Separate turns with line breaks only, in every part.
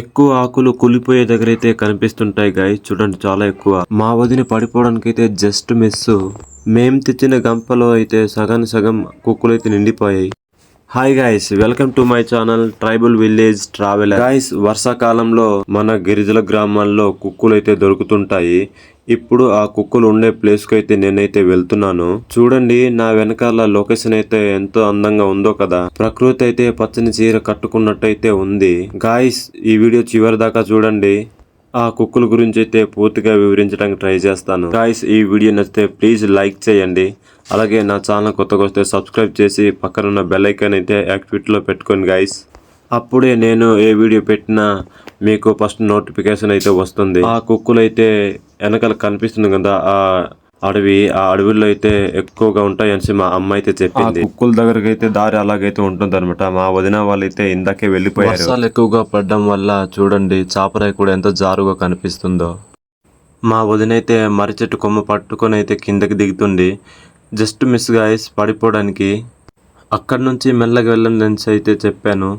ఎక్కువ ఆకులు కులిపోయే దగ్గర అయితే కనిపిస్తుంటాయి గాయ. చూడండి చాలా ఎక్కువ. మా వదిన పడిపోవడానికి అయితే జస్ట్ మిస్ మేం తెచ్చిన గంపలో అయితే సగానికి సగం కుక్కలు అయితే నిండిపోయాయి. Hi guys welcome to my channel tribal village travel guys వర్షాకాలంలో మన గిరిజల గ్రామాల్లో కుక్కులు అయితే దొరుకుతుంటాయి. ఇప్పుడు ఆ కుక్కలు ఉండే ప్లేస్కి అయితే నేనైతే వెళ్తున్నాను. చూడండి నా వెనకాల లొకేషన్ అయితే ఎంతో అందంగా ఉందో కదా. ప్రకృతి అయితే పచ్చని చీర కట్టుకున్నట్టయితే ఉంది. గాయస్ ఈ వీడియో చివరి దాకా చూడండి. ఆ కుక్కల గురించి అయితే పూర్తిగా వివరించడానికి ట్రై చేస్తాను. గాయస్ ఈ వీడియో నచ్చితే ప్లీజ్ లైక్ చేయండి. అలాగే నా ఛానల్ కొత్తగా వస్తే సబ్స్క్రైబ్ చేసి పక్కన ఉన్న బెల్ ఐకాన్ అయితే యాక్టివిటీలో పెట్టుకోండి గాయస్ అప్పుడే నేను ఏ వీడియో పెట్టినా మీకు ఫస్ట్ నోటిఫికేషన్ అయితే వస్తుంది. ఆ కుక్కలు అయితే వెనకాల కనిపిస్తుంది కదా ఆ అడవి ఆ అడవిలో అయితే ఎక్కువగా ఉంటాయి అనేసి మా అమ్మ అయితే చెప్పింది. కుక్కల దగ్గరకి అయితే దారి అలాగైతే ఉంటుంది అనమాట మా వదిన వాళ్ళైతే ఇందాకే వెళ్ళిపోయారు. వర్షాలు ఎక్కువగా పడడం వల్ల చూడండి చాపరాయి కూడా ఎంత జారుగా కనిపిస్తుందో. మా వదినైతే మర్రి చెట్టు కొమ్మ పట్టుకొని అయితే కిందకి దిగుతుంది. జస్ట్ మిస్ గాయస్ పడిపోవడానికి. అక్కడి నుంచి మెల్లగా వెళ్ళండి అయితే చెప్పాను.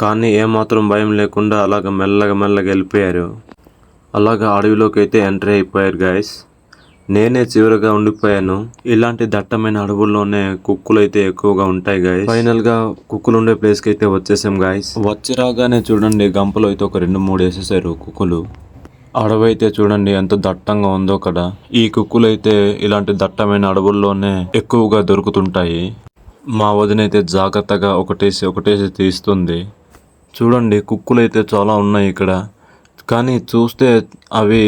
కానీ ఏమాత్రం భయం లేకుండా అలాగ మెల్లగా మెల్లగా వెళ్ళిపోయారు. అలాగా అడవిలోకి అయితే ఎంట్రీ అయిపోయారు గాయస్. నేనే చివరిగా ఉండిపోయాను. ఇలాంటి దట్టమైన అడవుల్లోనే కుక్కులు అయితే ఎక్కువగా ఉంటాయి గాయస్ ఫైనల్గా కుక్కులు ఉండే ప్లేస్కి అయితే వచ్చేసాం గాయస్ వచ్చి రాగానే చూడండి గంపలో అయితే ఒక రెండు మూడు వేసేసారు కుక్కులు. అడవి అయితే చూడండి ఎంత దట్టంగా ఉందో కదా. ఈ కుక్కులు అయితే ఇలాంటి దట్టమైన అడవుల్లోనే ఎక్కువగా దొరుకుతుంటాయి. మా వదినైతే జాగ్రత్తగా ఒకటేసి ఒకటేసి తీస్తుంది. చూడండి కుక్కులు అయితే చాలా ఉన్నాయి ఇక్కడ. కానీ చూస్తే అవి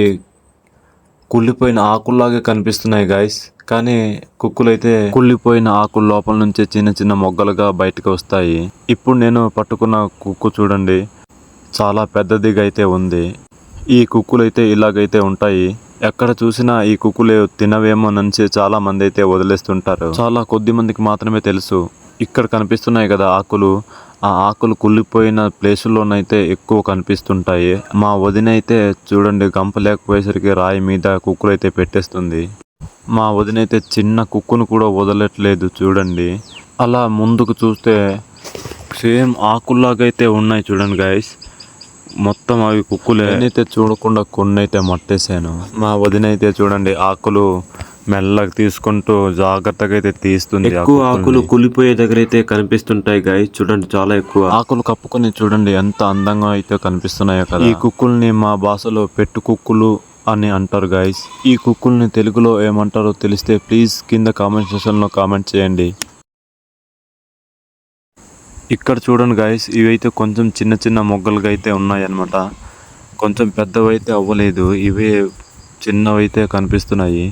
కుళ్ళిపోయిన ఆకుల్లాగే కనిపిస్తున్నాయి గాయస్ కానీ కుక్కులైతే కుళ్ళిపోయిన ఆకుల లోపల నుంచి చిన్న చిన్న మొగ్గలుగా బయటకు వస్తాయి. ఇప్పుడు నేను పట్టుకున్న కుక్కు చూడండి. చాలా పెద్దదిగా అయితే ఉంది. ఈ కుక్కులైతే ఇలాగైతే ఉంటాయి. ఎక్కడ చూసినా ఈ కుక్కులు తినవేమో నుంచి చాలా మంది అయితే వదిలేస్తుంటారు. చాలా కొద్ది మందికి మాత్రమే తెలుసు. ఇక్కడ కనిపిస్తున్నాయి కదా ఆకులు. ఆ ఆకులు కుళ్ళిపోయిన ప్లేసుల్లోనైతే ఎక్కువ కనిపిస్తుంటాయి. మా వదిన అయితే చూడండి గంప లేకపోయేసరికి రాయి మీద కుక్కులు అయితే పెట్టేస్తుంది. మా వదిన అయితే చిన్న కుక్కును కూడా వదలట్లేదు చూడండి. అలా ముందుకు చూస్తే సేమ్ ఆకుల్లాగైతే ఉన్నాయి చూడండి గాయస్ మొత్తం అవి కుక్కులు. నేనైతే చూడకుండా కొన్ని అయితే మట్టేశాను. మా వదినైతే చూడండి ఆకులు మెల్లగా తీసుకుంటూ జాగ్రత్తగా అయితే తీస్తుంది ఎక్కువ ఆకులు కులిపోయే దగ్గర అయితే కనిపిస్తుంటాయి గాయస్ చూడండి చాలా ఎక్కువ. ఆకులు కప్పుకొని చూడండి ఎంత అందంగా అయితే కనిపిస్తున్నాయో కదా. ఈ కుక్కుల్ని మా భాషలో పెట్టు కుక్కులు అని అంటారు గాయస్. ఈ కుక్కుల్ని తెలుగులో ఏమంటారో తెలిస్తే ప్లీజ్ కింద కామెంట్ సెక్షన్లో కామెంట్ చేయండి. ఇక్కడ చూడండి గాయస్ ఇవైతే కొంచెం చిన్న చిన్న మొగ్గలుగా అయితే ఉన్నాయన్నమాట. కొంచెం పెద్దవైతే అవ్వలేదు ఇవే చిన్నవైతే కనిపిస్తున్నాయి.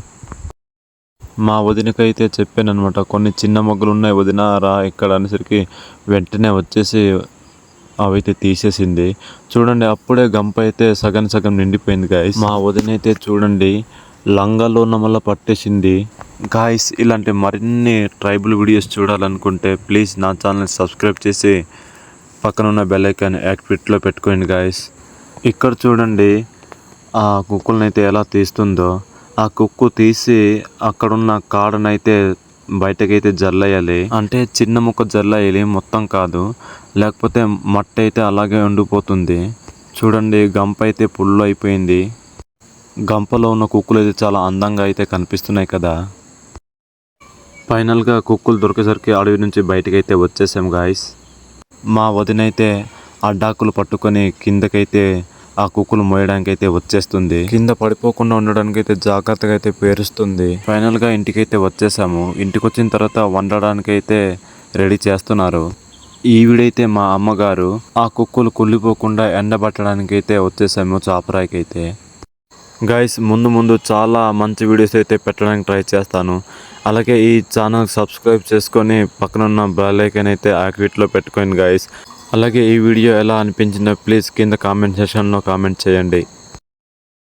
మా వదినకైతే చెప్పాను అనమాట కొన్ని చిన్న మొగ్గలు ఉన్నాయి వదిన రా ఇక్కడ అనేసరికి వెంటనే వచ్చేసి అవైతే తీసేసింది. చూడండి అప్పుడే గంప అయితే సగం సగం నిండిపోయింది గాయస్ మా వదిన అయితే చూడండి లంగాలో మళ్ళీ పట్టేసింది. గాయస్ ఇలాంటి మరిన్ని ట్రైబుల్ వీడియోస్ చూడాలనుకుంటే ప్లీజ్ నా ఛానల్ సబ్స్క్రైబ్ చేసి పక్కన ఉన్న బెల్ ఐకాన్ యాక్టివిట్లో పెట్టుకోండి గాయస్ ఇక్కడ చూడండి ఆ కుక్కలను అయితే ఎలా తీస్తుందో. ఆ కుక్కు తీసి అక్కడున్న కాడనైతే బయటకైతే జల్లేయాలి అంటే చిన్న ముక్క జల్లేయాలి మొత్తం కాదు. లేకపోతే మట్టి అయితే అలాగే ఉండిపోతుంది. చూడండి గంప అయితే పుల్లు అయిపోయింది. గంపలో ఉన్న కుక్కులు అయితే చాలా అందంగా అయితే కనిపిస్తున్నాయి కదా. ఫైనల్గా కుక్కులు దొరికేసరికి అడవి నుంచి బయటకైతే వచ్చేసాం గాయస్. మా వదినైతే అడ్డాకులు పట్టుకొని కిందకైతే ఆ కుక్కులు మోయడానికి అయితే వచ్చేస్తుంది. కింద పడిపోకుండా ఉండడానికి అయితే జాగ్రత్తగా అయితే పేరుస్తుంది. ఫైనల్గా ఇంటికైతే వచ్చేసాము. ఇంటికి వచ్చిన తర్వాత వండడానికి అయితే రెడీ చేస్తున్నారు. ఈవిడైతే మా అమ్మగారు ఆ కుక్కులు కుళ్ళిపోకుండా ఎండబట్టడానికి అయితే వచ్చేసాము చాపరాయికి అయితే గైస్ ముందు ముందు చాలా మంచి వీడియోస్ అయితే పెట్టడానికి ట్రై చేస్తాను. అలాగే ఈ ఛానల్ సబ్స్క్రైబ్ చేసుకొని పక్కన ఉన్న బెల్ ఐకన్ అయితే యాక్టివేట్లో పెట్టుకోండి గైస్ అలాగే ఈ వీడియో ఎలా అనిపించిందో ప్లీజ్ కింద కామెంట్ సెషన్లో కామెంట్ చేయండి.